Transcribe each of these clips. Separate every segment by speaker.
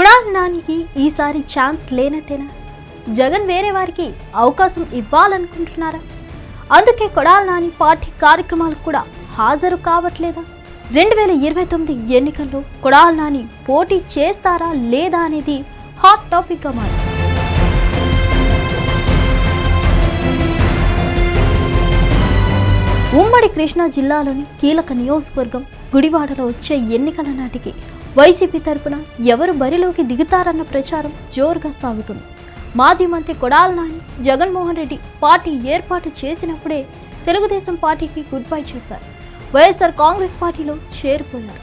Speaker 1: కుడాలి నానికి ఈసారి ఛాన్స్ లేనట్టేనా? జగన్ వేరే వారికి అవకాశం ఇవ్వాలనుకుంటున్నారా? అందుకే కొడాలి నాని పార్టీ కార్యక్రమాలకు కూడా హాజరు కావట్లేదా? రెండు వేల ఇరవై తొమ్మిది ఎన్నికల్లో కొడాలి నాని పోటీ చేస్తారా లేదా అనేది హాట్ టాపిక్గా మారింది. ఉమ్మడి కృష్ణా జిల్లాలోని కీలక నియోజకవర్గం గుడివాడలో వచ్చే ఎన్నికల నాటికి వైసీపీ తరపున ఎవరు బరిలోకి దిగుతారన్న ప్రచారం జోరుగా సాగుతుంది. మాజీ మంత్రి కొడాల నాని జగన్మోహన్ రెడ్డి పార్టీ ఏర్పాటు చేసినప్పుడే తెలుగుదేశం పార్టీకి గుడ్ బై చెప్పారు. వైఎస్ఆర్ కాంగ్రెస్ పార్టీలో చేరిపోయారు.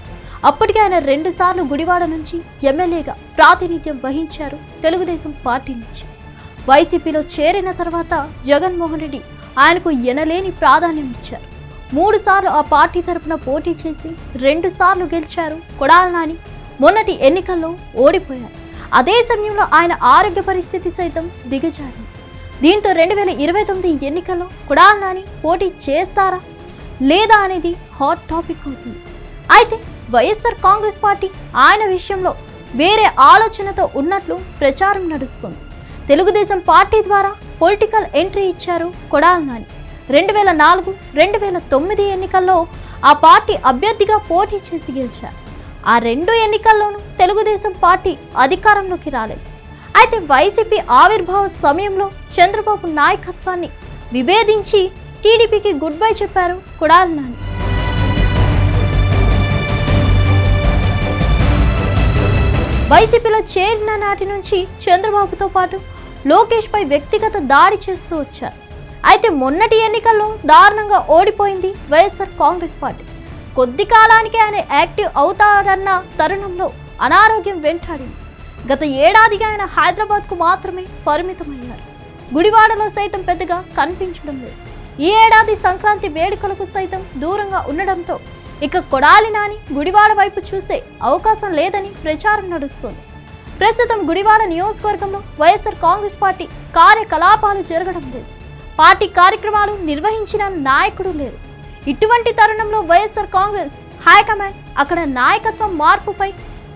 Speaker 1: అప్పటికే ఆయన రెండుసార్లు గుడివాడ నుంచి ఎమ్మెల్యేగా ప్రాతినిధ్యం వహించారు తెలుగుదేశం పార్టీ నుంచి. వైసీపీలో చేరిన తర్వాత జగన్మోహన్ రెడ్డి ఆయనకు ఎనలేని ప్రాధాన్యం ఇచ్చారు. మూడు సార్లు ఆ పార్టీ తరపున పోటీ చేసి రెండు సార్లు గెలిచారు కొడాల నాని. మొన్నటి ఎన్నికల్లో ఓడిపోయారు. అదే సమయంలో ఆయన ఆరోగ్య పరిస్థితి సైతం దిగజారింది. దీంతో రెండు వేల ఇరవై తొమ్మిది ఎన్నికల్లో కొడాల నాని పోటీ చేస్తారా లేదా అనేది హాట్ టాపిక్ అవుతుంది. అయితే వైఎస్ఆర్ కాంగ్రెస్ పార్టీ ఆయన విషయంలో వేరే ఆలోచనతో ఉన్నట్లు ప్రచారం నడుస్తుంది. తెలుగుదేశం పార్టీ ద్వారా పొలిటికల్ ఎంట్రీ ఇచ్చారు కొడాల నాని. రెండు వేల నాలుగు రెండు వేల తొమ్మిది ఎన్నికల్లో ఆ పార్టీ అభ్యర్థిగా పోటీ చేసి గెలిచారు. ఆ రెండు ఎన్నికల్లోనూ తెలుగుదేశం పార్టీ అధికారంలోకి రాలేదు. అయితే వైసీపీ ఆవిర్భావ సమయంలో చంద్రబాబు నాయకత్వాన్ని విభేదించి టీడీపీకి గుడ్ బై చెప్పారు కొడాల నాని. వైసీపీలో చేరిన నాటి నుంచి చంద్రబాబుతో పాటు లోకేష్ పై వ్యక్తిగత దాడి చేస్తూ వచ్చారు. అయితే మొన్నటి ఎన్నికల్లో దారుణంగా ఓడిపోయింది వైఎస్ఆర్ కాంగ్రెస్ పార్టీ. కొద్ది కాలానికి ఆయన యాక్టివ్ అవుతారన్న తరుణంలో అనారోగ్యం వెంటాడింది. గత ఏడాదిగా ఆయన హైదరాబాద్కు మాత్రమే పరిమితమయ్యారు. గుడివాడలో సైతం పెద్దగా కనిపించడం లేదు. ఈ ఏడాది సంక్రాంతి వేడుకలకు సైతం దూరంగా ఉండడంతో ఇక కొడాలి నాని గుడివాడ వైపు చూసే అవకాశం లేదని ప్రచారం నడుస్తోంది. ప్రస్తుతం గుడివాడ నియోజకవర్గంలో వైఎస్ఆర్ కాంగ్రెస్ పార్టీ కార్యకలాపాలు జరగడం లేదు. పార్టీ కార్యక్రమాలు నిర్వహించిన నాయకుడు లేరు. ఇటువంటి తరుణంలో వైఎస్ఆర్ కాంగ్రెస్ హైకమాండ్ అక్కడ నాయకత్వం మార్పుపై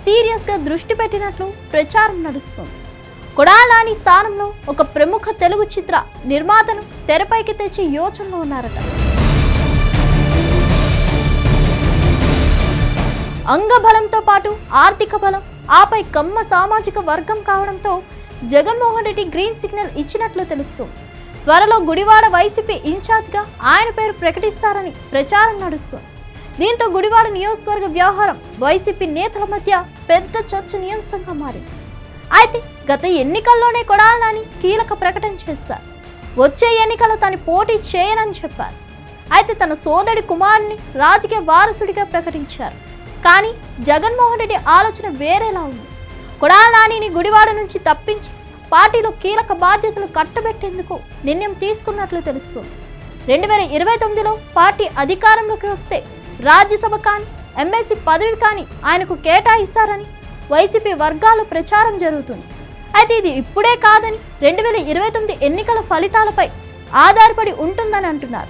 Speaker 1: సీరియస్గా దృష్టి పెట్టినట్లు ప్రచారం నడుస్తోంది. కొడాలాని స్థానంలో ఒక ప్రముఖ తెలుగు చిత్ర నిర్మాతను తెరపైకి తెచ్చే యోచనలో ఉన్నారట. అంగబలంతో పాటు ఆర్థిక బలం ఆపై కమ్మ సామాజిక వర్గం కావడంతో జగన్మోహన్ రెడ్డి గ్రీన్ సిగ్నల్ ఇచ్చినట్లు తెలుస్తుంది. త్వరలో గుడివాడ వైసీపీ ఇన్ఛార్జ్గా ఆయన పేరు ప్రకటిస్తారని ప్రచారం నడుస్తోంది. దీంతో గుడివాడ నియోజకవర్గ వ్యవహారం వైసీపీ నేతల మధ్య పెద్ద చర్చనీయాంశంగా మారింది. అయితే గత ఎన్నికల్లోనే కొడాలని కీలక ప్రకటన చేశారు. వచ్చే ఎన్నికలో తను పోటీ చేయనని చెప్పారు. అయితే తన సోదరి కుమారుని రాజకీయ వారసుడిగా ప్రకటించారు. కానీ జగన్మోహన్ రెడ్డి ఆలోచన వేరేలా ఉంది. కొడాలానిని గుడివాడ నుంచి తప్పించి పార్టీలో కీలక బాధ్యతలు కట్టబెట్టేందుకు నిర్ణయం తీసుకున్నట్లు తెలుస్తుంది. రెండు వేల ఇరవై తొమ్మిదిలో పార్టీ అధికారంలోకి వస్తే రాజ్యసభ కానీ ఎమ్మెల్సీ పదవి కానీ ఆయనకు కేటాయిస్తారని వైసీపీ వర్గాలు ప్రచారం జరుగుతుంది. అయితే ఇది ఇప్పుడే కాదని రెండు వేల ఇరవై తొమ్మిది ఎన్నికల ఫలితాలపై ఆధారపడి ఉంటుందని అంటున్నారు.